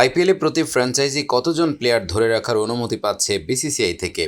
আইপিএলে প্রতি ফ্র্যাঞ্চাইজি কতজন প্লেয়ার ধরে রাখার অনুমতি পাচ্ছে বিসিসিআই থেকে?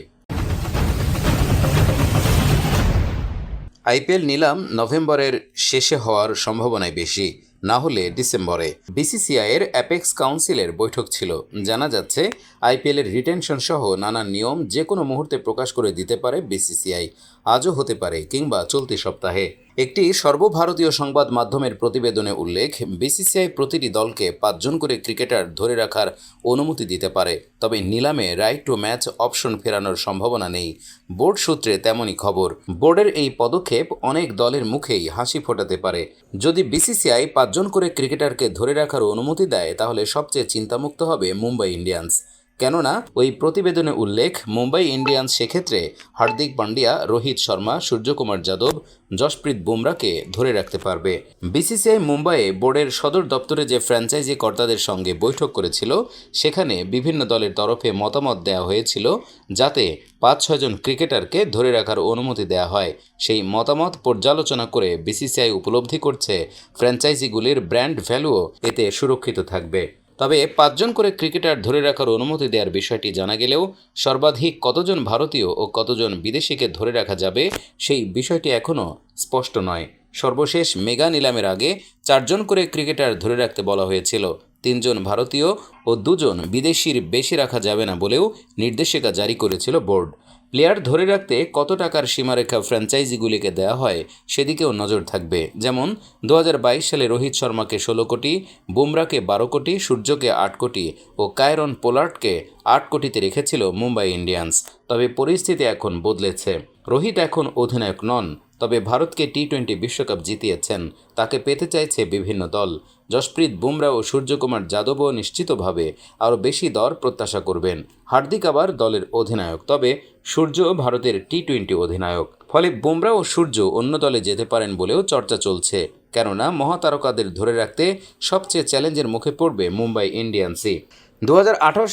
আইপিএল নিলাম নভেম্বরের শেষে হওয়ার সম্ভাবনাই বেশি, না হলে ডিসেম্বরে। বিসিসিআই এর অ্যাপেক্স কাউন্সিলের বৈঠক ছিল। জানা যাচ্ছে, আইপিএলের রিটেনশন সহ নানা নিয়ম যে কোনো মুহূর্তে প্রকাশ করে দিতে পারে বিসিসিআই। আজও হতে পারে কিংবা চলতি সপ্তাহে। একটি সর্বভারতীয় সংবাদ মাধ্যমের প্রতিবেদনে উল্লেখ, বিসিসিআই প্রতিটি দলকে পাঁচজন করে ক্রিকেটার ধরে রাখার অনুমতি দিতে পারে, তবে নিলামে রাইট টু ম্যাচ অপশন ফেরানোর সম্ভাবনা নেই। বোর্ড সূত্রে তেমনই খবর, বোর্ডের এই পদক্ষেপ অনেক দলের মুখেই হাসি ফোটাতে পারে। যদি বিসিসিআই পাঁচজন করে ক্রিকেটারকে ধরে রাখার অনুমতি দেয়, তাহলে সবচেয়ে চিন্তামুক্ত হবে মুম্বাই ইন্ডিয়ান্স। কেননা, ওই প্রতিবেদনে উল্লেখ, মুম্বাই ইন্ডিয়ান্স সেক্ষেত্রে হার্দিক পান্ডিয়া, রোহিত শর্মা, সূর্যকুমার যাদব, যশপ্রীত বুমরাকে ধরে রাখতে পারবে। বিসিসিআই মুম্বাইয়ে বোর্ডের সদর দপ্তরে যে ফ্র্যাঞ্চাইজি কর্তাদের সঙ্গে বৈঠক করেছিল, সেখানে বিভিন্ন দলের তরফে মতামত দেওয়া হয়েছিল, যাতে পাঁচ ছয়জন ক্রিকেটারকে ধরে রাখার অনুমতি দেওয়া হয়। সেই মতামত পর্যালোচনা করে বিসিসিআই উপলব্ধি করছে, ফ্র্যাঞ্চাইজিগুলির ব্র্যান্ড ভ্যালুও এতে সুরক্ষিত থাকবে। তবে পাঁচজন করে ক্রিকেটার ধরে রাখার অনুমতি দেওয়ার বিষয়টি জানা গেলেও সর্বাধিক কতজন ভারতীয় ও কতজন বিদেশিকে ধরে রাখা যাবে সেই বিষয়টি এখনও স্পষ্ট নয়। সর্বশেষ মেগা নিলামের আগে চারজন করে ক্রিকেটার ধরে রাখতে বলা হয়েছিল। তিনজন ভারতীয় ও দুজন বিদেশির বেশি রাখা যাবে না বলেও নির্দেশিকা জারি করেছিল বোর্ড। প্লেয়ার ধরে রাখতে কত টাকার সীমারেখা ফ্র্যাঞ্চাইজিগুলিকে দেওয়া হয় সেদিকেও নজর থাকবে। যেমন দু হাজার বাইশ সালে রোহিত শর্মাকে ষোলো কোটি বুমরাকে বারো কোটি, সূর্যকে আট কোটি ও কায়রন পোলার্ডকে আট কোটিতে রেখেছিল মুম্বাই ইন্ডিয়ান্স। তবে পরিস্থিতি এখন বদলেছে। রোহিত এখন অধিনায়ক নন, তবে ভারতকে টি টোয়েন্টি বিশ্বকাপ জিতিয়েছেন। তাকে পেতে চাইছে বিভিন্ন দল। যশপ্রীত বুমরা ও সূর্যকুমার যাদবও নিশ্চিতভাবে আরও বেশি দর প্রত্যাশা করবেন। হার্দিক আবার দলের অধিনায়ক, তবে সূর্য ভারতের টি টোয়েন্টি অধিনায়ক। ফলে বুমরা ও সূর্য অন্য দলে যেতে পারেন বলেও চর্চা চলছে। কেননা, মহাতারকাদের ধরে রাখতে সবচেয়ে চ্যালেঞ্জের মুখে পড়বে মুম্বাই ইন্ডিয়ান্সই। দু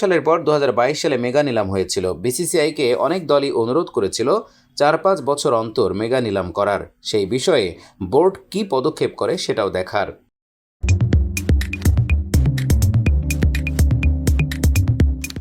সালের পর দুহাজার বাইশ সালে মেগা নিলাম হয়েছিল। বিসিসিআইকে অনেক দলই অনুরোধ করেছিল চার পাঁচ বছর অন্তর মেগা নিলাম করার। সেই বিষয়ে বোর্ড কি পদক্ষেপ করে সেটাও দেখার।